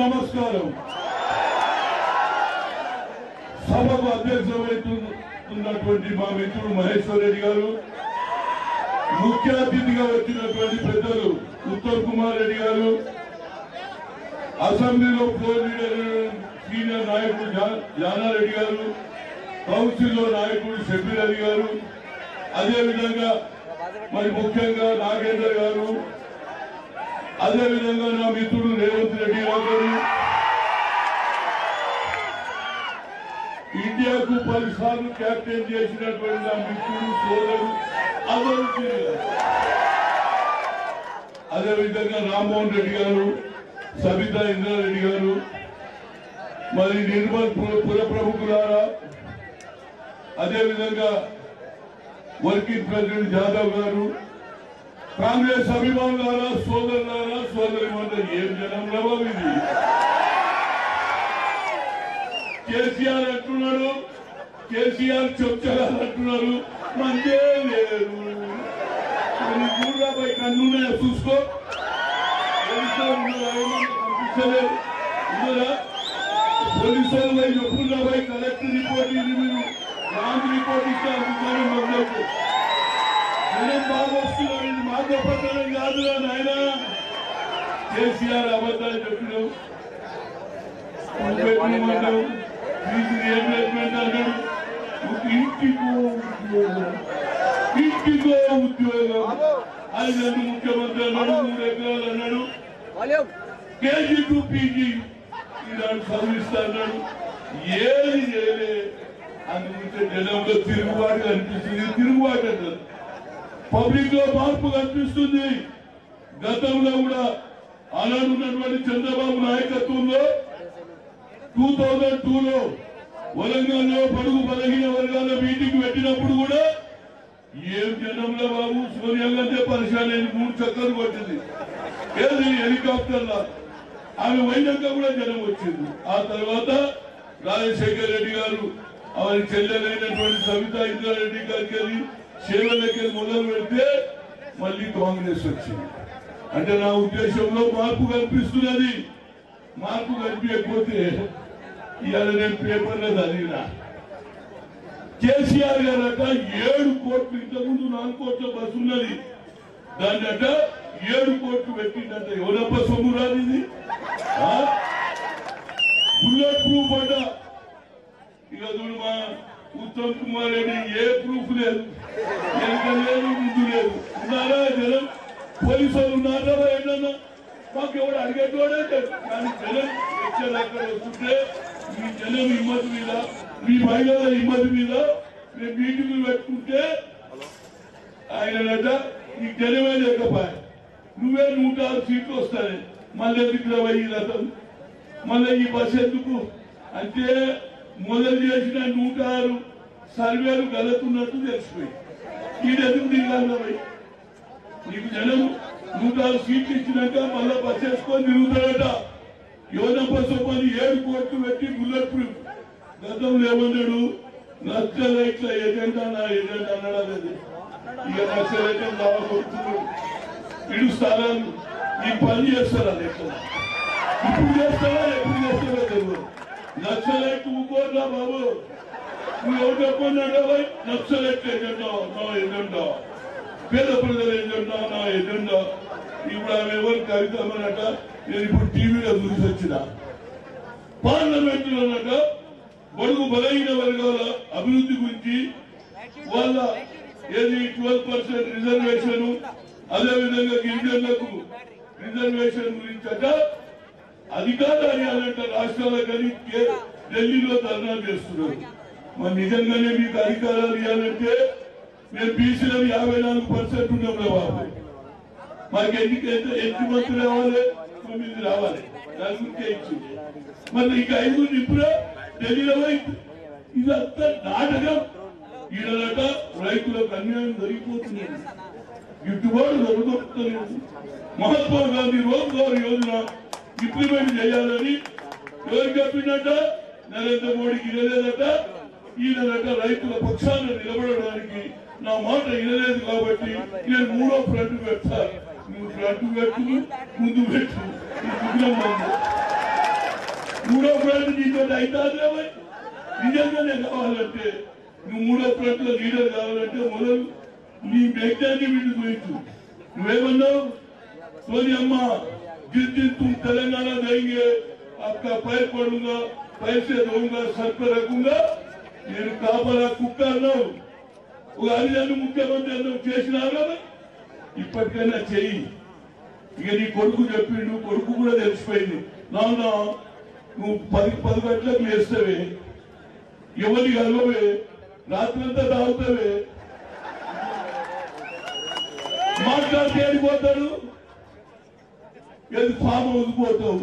నమస్కారం. సభకు అధ్యక్ష మా మిత్రుడు మహేశ్వర్ రెడ్డి గారు ముఖ్య అతిథిగా వచ్చినటువంటి పెద్దలు ఉత్తమ్ కుమార్ రెడ్డి గారు అసెంబ్లీలో ఫ్లోర్ లీడర్ సీనియర్ నాయకుడు జానారెడ్డి గారు కౌన్సిల్లో నాయకుడు షబీర్ అలీ గారు అదేవిధంగా మరి ముఖ్యంగా నాగేంద్ర గారు అదేవిధంగా నా మిత్రుడు రేవంత్ రెడ్డి గారు ఇండియాకు పలుసార్లు క్యాప్టెన్ చేసినటువంటి నా మిత్రుడు సోదరు అదొకటి అదేవిధంగా రామ్మోహన్ రెడ్డి గారు సబితా ఇంద్రారెడ్డి గారు మరి నిర్మల్ పుర ప్రముఖులారా. అదేవిధంగా వర్కింగ్ ప్రెసిడెంట్ జాదవ్ గారు కాంగ్రెస్ అభిమానులారా సోదరులారా సోదరి ఏం జనం రవం ఇది? కేసీఆర్ అంటున్నాడు కేసీఆర్ చెప్తారు అంటున్నారు మందే లేరు. చూడరాబై కన్నున్నాయా చూసుకో. పోలీసు వాళ్ళు ఉన్నారా? కనిపించలేదు ఉన్నారా పోలీసు కలెక్టర్ రిపోర్ట్ ఇది మీరు రాంగ్ రిపోర్ట్ ఇస్తే అందుకని మొదలవుతుంది జనం బాగా వస్తున్నారు. ఇది మా గొప్పతనం కాదురా నాయన. కేసీఆర్ అబద్ధాలు ఒక ఇంటికో ఉద్యోగం. ఇంటికో ఉద్యోగం. అది నన్ను ముఖ్యమంత్రి అన్నాడు మూడు ఎకరాలు అన్నాడు. KG to PG. ఈనాడు చదివిస్తా అన్నాడు. ఏది చేయలే. అందుకుంటే జనంలో తిరుగుబాటు కనిపిస్తుంది తిరుగుబాటు అంటారు. పబ్లిక్లో మార్పు కనిపిస్తుంది. గతంలో కూడా ఆనాడు ఉన్నటువంటి చంద్రబాబు నాయకత్వంలో టూ థౌజండ్ టూలో వరంగల్లో పడుగు బలహీన వర్గాల మీటింగ్ పెట్టినప్పుడు కూడా ఏం జనంలో బాబు? సోనియా గాంధీ పరిశాన్ మూడు చక్కలు కొట్టింది. ఏది? హెలికాప్టర్లా. ఆమె పోయినాక కూడా జనం వచ్చింది. ఆ తర్వాత రాజశేఖర్ రెడ్డి గారు ఆమె చెల్లెలైనటువంటి సవితా ఇంద్రారెడ్డి గారికి వెళ్ళి సేవలకి మొదలు పెడితే మళ్ళీ కాంగ్రెస్ వచ్చింది. అంటే నా ఉద్దేశంలో మార్పు కనిపిస్తున్నది. మార్పు కనిపించకపోతే ఇవాళ నేను పేపర్లో చదివినా. కేసీఆర్ గారు అట ఏడు కోట్లు ఇంతకుముందు నాలుగు కోట్ల బస్సు ఉన్నది. దాన్ని అట ఏడు కోట్లు పెట్టిందట ఎవరప్ప సొమ్ము రాదు ఇది బుల్లెట్ ప్రూఫ్ అట. ఇక మా ఉత్తమ్ కుమార్ రెడ్డి ఏ ప్రూఫ్ లేదు ఎంత లేదు ముందు లేదు ఉన్నారా జనం పోలీసు వాళ్ళు ఉన్నారా ఏంటన్నా మాకు ఎవడు అడిగేటోడే కానీ జనం ఎక్కడ అక్కడ వస్తుంటే మీ జనం హిమ్మతి మీద మీ మహిళల హిమ్మతి మీద మేము మీటింగ్ పెట్టుకుంటే ఆయనట ఈ జనమే లేకపోయా నువ్వే నూట ఆరు సీట్లు వస్తాయి మళ్ళీ ఎందుకు వెయ్యి రథం మళ్ళీ ఈ బస్ ఎందుకు అంటే మొదలు చేసిన నూట ఆరు సర్వేలు గలుతున్నట్టు తెలిసిపోయి ఈడెందుకు దిగాలి నీకు జనం నూట ఆరు సీట్లు ఇచ్చినాక మళ్ళా బస్ వేసుకొని తిరుగుతాడట. యువనప్ప సొప్పని ఏడు కోట్లు పెట్టి బుల్లెట్ ప్రూఫ్ గతంలో ఏమన్నాడు నక్సలైట్ల ఏజెంట్ అన్నా ఏజెంట్ అన్నాడు అదే ఇక నచ్చలైతే బాగా కొడుతున్నాడు ఇడు స్థలాలు. ఈ పని చేస్తారా ఎక్కడ ఇప్పుడు చేస్తారా ఎప్పుడు చేస్తారా తెలియదు. నక్సలైట్ ఊకోరా బాబు. నువ్వు ఎవరు చెప్పన్నాడో నక్సలైట్ ఏజెండా నా ఏజెండా పేద ప్రజల ఏజెండా నా ఏజెండా ఇప్పుడు ఆమె ఎవరు కవితమనట నేను ఇప్పుడు టీవీలో చూసి వచ్చిన. పార్లమెంట్ లోనట బడుగు బలహీన వర్గాల అభివృద్ధి గురించి వాళ్ళ ఏది ట్వెల్వ్ పర్సెంట్ రిజర్వేషన్ అదేవిధంగా గిరిజనులకు రిజర్వేషన్ గురించి అట అధికారాలు ఇవ్వాలంటే రాష్ట్రాలకు కానీ కే- ఢిల్లీలో ధర్నా చేస్తున్నారు. మరి నిజంగానే మీకు అధికారాలు ఇవ్వాలంటే మేము బీసీలో యాభై నాలుగు పర్సెంట్ ఉన్నాం బాబు. మాకు ఎన్నిక ఎంత ఎన్ని మంది రావాలి? తొమ్మిది రావాలి. నలుగురికే ఇచ్చింది. మరి ఇక ఐదు నిపుణులు ఢిల్లీలో ఇదంతా నాటకం. ఈడట రైతులకు అన్యాయం జరిగిపోతుంది. గిట్టుబాటు జరుగుతుంది మహాత్మా గాంధీ రోజ్గార్ యోజన ఇంప్లిమెంట్ చేయాలని ఎవరు చెప్పిందట నరేంద్ర మోడీకి ఇనలేదట ఈయనట రైతుల పక్షాన నిలబడడానికి నా మాట ఇనలేదు కాబట్టి నేను మూడో ఫ్రంట్ పెడతా. నువ్వు ఫ్రంట్ పెట్టు ముందు పెట్టు. మూడో ఫ్రంట్ నీతో అయితే నిజంగానే కావాలంటే నువ్వు మూడో ఫ్రంట్లో లీడర్ కావాలంటే మొదలు నీ వ్యక్తాన్ని వీళ్ళు గురించు నువ్వేమన్నావు? సోని అమ్మ जिस दिन तुम तेलंगाना जाएंगे आपका पैर पड़ूंगा पैसे दूंगा सर पर रखूंगा నేను కాపలా కుక్క అన్నావు ఒక హరిజను ముఖ్యమంత్రి అన్నావు చేసినారా ఇప్పటికైనా చెయ్యి ఇక నీ కొడుకు చెప్పిండు కొడుకు కూడా తెలిసిపోయింది నాన్న నువ్వు పది పది గంటలకు లేస్తావే ఎవరి కలవే రాత్రంతా తాగుతావే మాట్లాడితే ఏడిపోతాడు ఏది ఫామ్ హౌస్ పోతావు?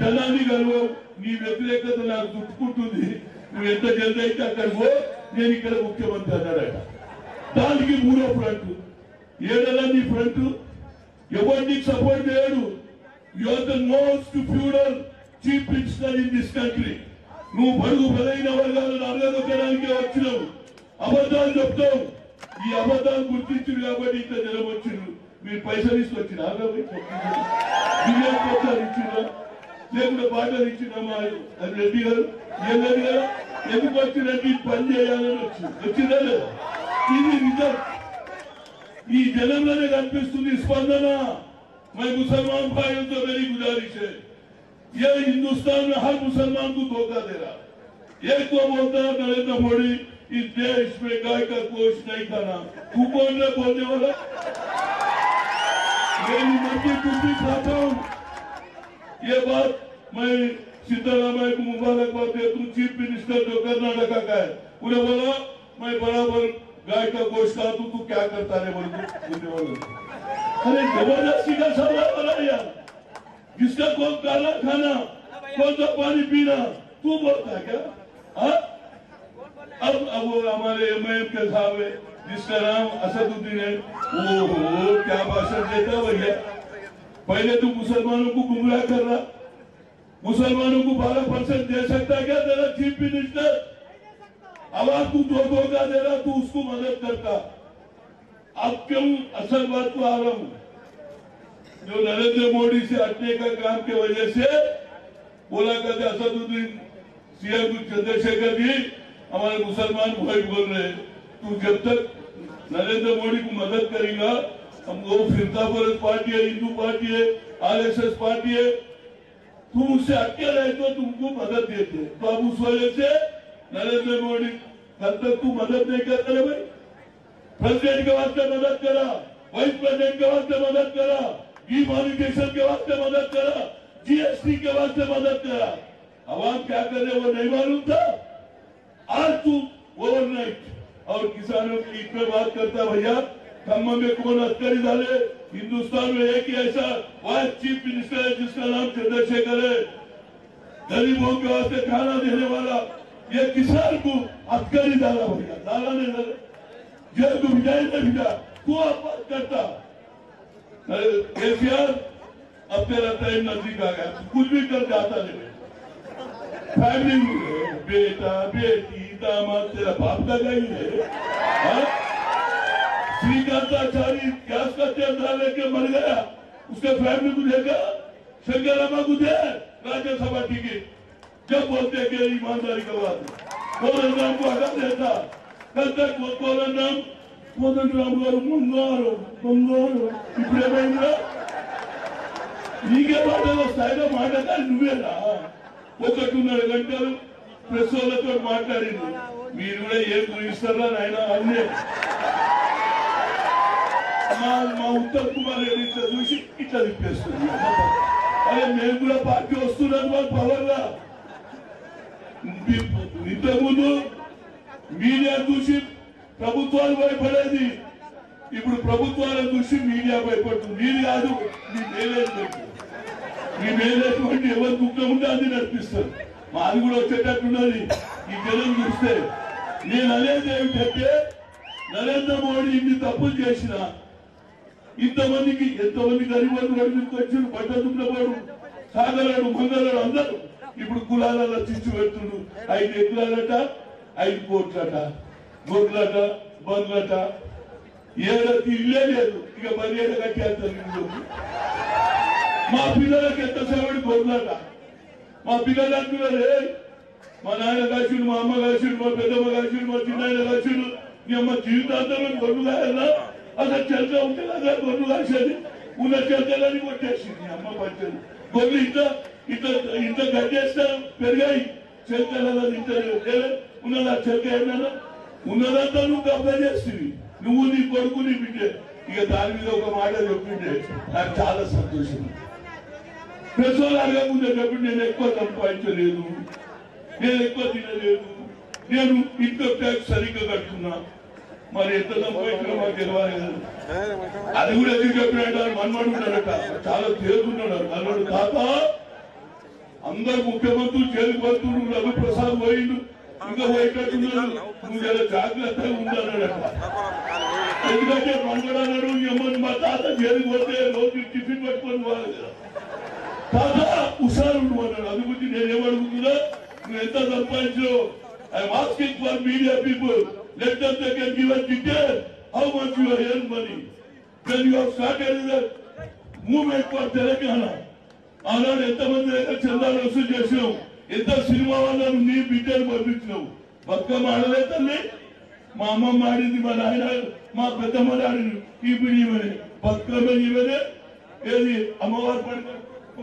జనాన్ని కలవవు నీ వ్యతిరేకత నాకు చుట్టుకుంటుంది. నువ్వు ఎంత జల్ది అయితే అక్కడ పో. నేను ఇక్కడ ముఖ్యమంత్రి అన్నాడట. దానికి మూడో ఫ్రంట్ ఏడలా నీ ఫ్రంట్ ఎవరిని సపోర్ట్ చేయడు. You are the most feudal chief minister in this country నువ్వు బరువు బలైన వర్గాలను అరగదొక్కడానికి వచ్చినావు. అబద్ధాలు చెప్తావు. ఈ అబద్ధాలు గుర్తించుడు కాబట్టి ఇంత జనం మీరు పైసలు తీసుకొచ్చిన బియ్యం పైసలు ఇచ్చిందా లేకుంటే బాటలు ఇచ్చిందా మా అది రెడ్డి గారు ఏం లేదు కదా ఎందుకు వచ్చినట్టు ఈ పని చేయాలని వచ్చింది వచ్చిందా లేదా ఇది నిజం ఈ జనంలోనే కనిపిస్తుంది స్పందన मैं मुसलमान भाइयों से मेरी गुजारिश है ये हिंदुस्तान में हर मुसलमान को धोखा दे रहा एक तो बोलता है नरेंद्र मोदी इस देश में गाय का गोश्त नहीं खाना तू कौन है बोलने वाला میری مرضی کی بھی کھاتا ہوں یہ بات میں سیتارامیا کو مبارکباد دیتا ہوں چیپ منسٹر جو کرنا کرناٹکا کا ہے انہیں بولا، میں برابر گائے کا گوشت کھاتا ہوں، تو کیا کرتا ہے بول تو ارے زبردستی کا سوال بنا یار۔ جس کا کون کالا کھانا، کون سا پانی پینا، تو بولتا ہے کیا؟ ہاں؟ اب اب وہ ہمارے ایم ایم کے صاحب جس کا نام اسد الدین ہے۔ وہ کیا باشد دیتا بھیا پہلے تو مسلمانوں کو گمراہ کر رہا۔ مسلمانوں کو بارہ پرسنٹ دے سکتا کیا؟ دے چیف منسٹر۔ اب آپ کو جو دھوکہ دے رہا، تو اس کو مدد کرتا۔ اب کیوں اصل بات کو آ رہا ہوں؟ جو نریندر موڈی سے ہٹنے کا کام کے وجہ سے بولا کہتے اسد الدین سی ایم جی چندر شیکھر جی ہمارے مسلمان بھائی بول رہے تو جب تک نریندر موڈی کو مدد کرے گا۔ ہم لوگ فرقہ فرض پارٹی ہے، ہندو پارٹی ہے آر ایس ایس پارٹی ہے۔ تم اس سے اکیلے رہے تو تم کو مدد دیتے تو اب اس وجہ سے نریندر موڈی کل تک تو مدد نہیں کر رہے بھائی۔ پریزیڈنٹ کے واسطے مدد کرا وائس پریزیڈنٹ کے واسطے مدد کرا ڈی مانیٹیشن کے واسطے مدد کرا جی ایس ٹی کے واسطے مدد کرا۔ عوام کیا کرے وہ نہیں معلوم تھا۔ آج تو اوور نائٹ اور کسانوں کی عید پہ بات کرتا بھیا، کھمبوں میں کون عسکری ڈالے ہندوستان میں ایک ہی ایسا وائس چیف منسٹر ہے جس کا نام چندر شیکھر ہے۔ غریبوں کے واسطے کھانا دینے والا، یہ کسان کو عسکری ڈالا بھیا ڈالا نہیں ڈالا جو تو بھجائی نہ بھیجا کو آپ بات کرتا ایسی آر اب تیرا ٹائم نزدیک آ گیا، کچھ بھی کر جاتا نہیں۔ فیملی بیٹا، بیٹی اقدامات تیرا باپ کا نہیں ہے سری کانتا چاری کیاس کا چندرا لے کے مر گیا اس کے فیملی کو دے گا شنکر راما کو راجہ سبا سبھا ٹکٹ جب بولتے کہ ایمانداری کا بات کورن رام کو حقا دیتا کل تک وہ کورن رام کورن رام گارو منگارو منگارو ఇప్పుడే పోయిందిరా నీకే మాట వస్తాయిగా మాట నువ్వేనా ఒకటిన్నర గంటలు ప్రెస్ వాళ్ళతో మాట్లాడింది. మీరు కూడా ఏం చూపిస్తారా నాయన? అన్నీ. మా మా ఉత్తమ్ కుమార్ రెడ్డి ఇట్లా చూసి ఇట్లా తిప్పేస్తుంది. అదే మేము కూడా పార్టీ వస్తున్నది మాకు పవర్గా ఇంతకుముందు మీడియా చూసి ప్రభుత్వాలు భయపడేది. ఇప్పుడు ప్రభుత్వాలను చూసి మీడియా భయపడుతుంది. మీరు కాదు మీ మేనేజ్మెంట్. మీ మేలేటువంటి ఎవరి దుఃఖం ఉంటే అది నడిపిస్తారు మాది కూడా వచ్చేటట్టున్నది. ఈ జనం చూస్తే. నేను అనేది ఏమిటంటే నరేంద్ర మోడీ ఇన్ని తప్పులు చేసిన ఇంతమందికి ఎంతమంది గరీబులు గడిపి వచ్చి బట్ట దున్నవాడు సాగరాడు మంగళాడు అందరూ ఇప్పుడు కులాలలో చిచ్చు పెడుతుండు ఐదు ఎకరాలట ఐదు కోట్లట గొడ్లట బండ్లట. ఏడాది ఇల్లే లేదు. ఇక మరి ఏడ కట్టేస్తారు మా పిల్లలకి ఎంత సేవడి గొడ్లట మా పిల్లలు అంటున్నారు మా నాయన కాచుడు మా అమ్మ కాచుడు మా పెద్దమ్మ కాచుడు మా చిన్నాయన కాచుడు నీ అమ్మ జీవితాంతంలో గొడ్లు కాయలా అసలు చెల్క ఉంటే కదా గొడ్లు కాసేది? ఉన్న చెల్కలని కొట్టేసింది నీ అమ్మ పచ్చది గొడ్లు ఇంత ఇంత ఇంత గడ్డేస్తారు పెరిగాయి. చెల్కల ఇంత ఏ, ఉన్నదా చెల్క ఏమన్నా? ఉన్నదంతా నువ్వు కబ్జా చేస్తుంది నువ్వు నీ కొడుకు నీ బిడ్డే. ఇక దాని మీద ఒక మాట చెప్పిండే. నాకు చాలా సంతోషం. పెసోలు అడగకుండా నేను ఎక్కువ సంపాదించలేదు. నేను ఎక్కువ తినలేదు. నేను ఇన్కమ్ ట్యాక్స్ సరిగ్గా కట్టుకున్నా. మరి ఎంత సంపాదించినా మాకు తెలియాలి అది కూడా ఎందుకు చెప్పినట్టు మన్మడు ఉన్నాడట. చాలా తేలుకున్నాడు అన్నాడు తాత అందరు ముఖ్యమంత్రులు జైలుకు పోతున్నారు రఘు ప్రసాద్ పోయిండు. ఇంకా పోయేటట్టున్నారు నువ్వు చాలా జాగ్రత్తగా ఉండాలన్నట ఎందుకంటే మంగళ అన్నాడు "ఈ మా తాత జైలుకు పోతే రోజు టిఫిన్ పట్టుకొని పోవాలి కదా. తాత హుషారు ఉండు అన్నాడు అది గురించి నేనేమడుగుతున్నా నువ్వు ఎంత సంపాదించావు I'm asking for media people let them they can give a detail how much you earn money then you have started the movement for Telangana ఆనాడు ఎంతమంది దగ్గర చందాలు వసూలు చేసినావు ఎంత సినిమా వాళ్ళను నీ బిడ్డలు పంపించినావు బతుకమ్మ ఆడలే తల్లి మా అమ్మమ్మ ఆడింది మా నాయన మా పెద్దమ్మ ఆడింది ఈ పిడి ఇవని బతుకమ్మ ఇవనే ఏది అమ్మవారి పడుకో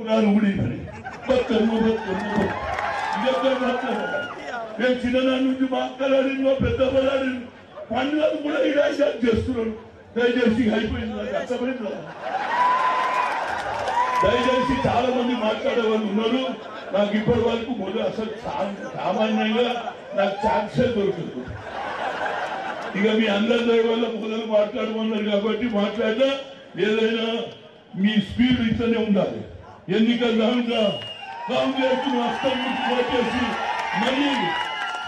రాను కూడా బతుకమ్మ బతుకమ్మ నేను చిన్ననాటి నుంచి మా పెద్ద ఆడింది మా కూడా ఈ రాశాలు చేస్తున్నాడు దయచేసి అయిపోయింది నాకు దయచేసి చాలా మంది మాట్లాడే వాళ్ళు ఉన్నారు. నాకు ఇప్పటి వరకు మొదలు అసలు సామాన్యంగా నాకు ఛాన్సే దొరుకుతుంది ఇక మీ అందరి వల్ల మొదలు మాట్లాడమన్నారు కాబట్టి మాట్లాడినా ఏదైనా మీ స్పీడ్ ఇట్లనే ఉండాలి. ఎన్నికలు రాగా కాంగ్రెస్ను హస్తం నుంచి కొట్టేసి మళ్ళీ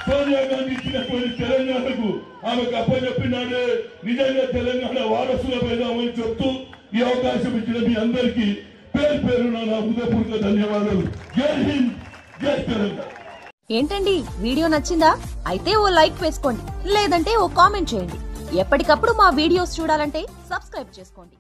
సోనియా గాంధీ ఇచ్చినటువంటి తెలంగాణకు ఆమెకు అప్పచెప్పినాడే. నిజంగా తెలంగాణ వారసుల పెడదామని చెప్తూ ఈ అవకాశం ఇచ్చిన మీ అందరికీ పేరు పేరున నా హృదయపూర్వక ధన్యవాదాలు. జై హింద్ జై తెలంగాణ. ఏంటండి? వీడియో నచ్చిందా? అయితే ఓ లైక్ వేసుకోండి లేదంటే ఓ కామెంట్ చేయండి. ఎప్పటికప్పుడు మా వీడియోస్ చూడాలంటే సబ్స్క్రైబ్ చేసుకోండి.